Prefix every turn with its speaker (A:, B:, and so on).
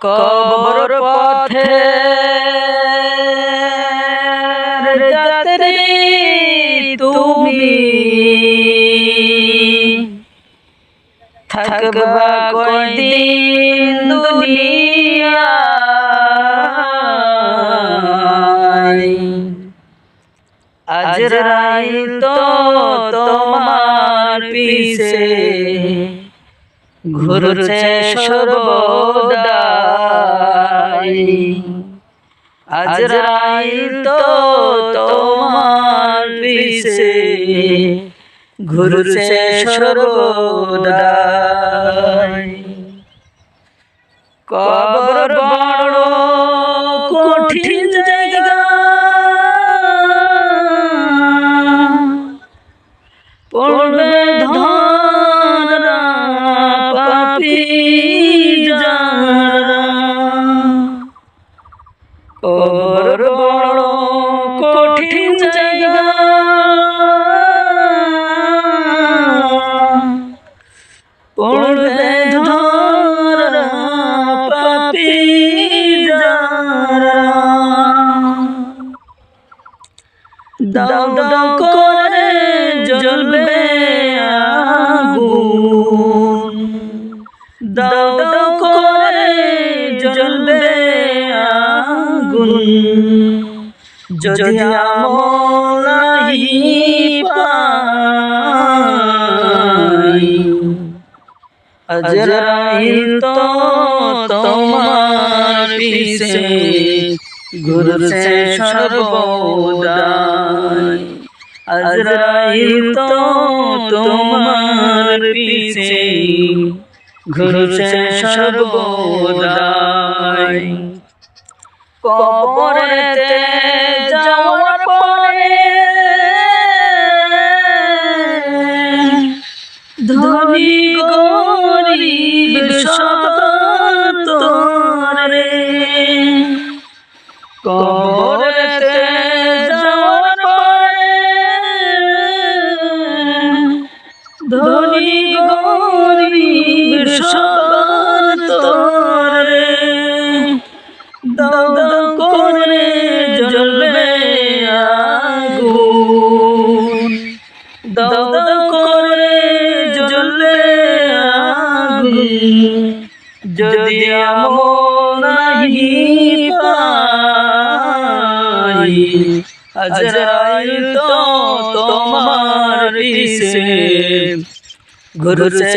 A: কবর পথে তুমি। থাকবা কয়দিন দুনিয়ায়? আজরাইল তো তোমার পিছে। ঘুরছে সর্বদাই আজরাইল তো তোমার পিছে। ঘুরছে কবর বড় কঠিন জায়গা। পড়বে ধরা পাপি দাও দাও করে যদি আমলাই পাই আজরাইল তো তোমার পিছে ঘুরছে সর্বদাই। আজরাইল তো তোমার পিছে ঘুরছে সর্বদাই। কবরেতে ধনী গরিব সতরে কবরেতে যাওয়ার পরে ধনী গরিব সতরে দাও করে জ্বলবে আগুন। দাও দাও যদি আমল নাহি পাই আজরাইল তো তোমার পিছে। ঘুরছে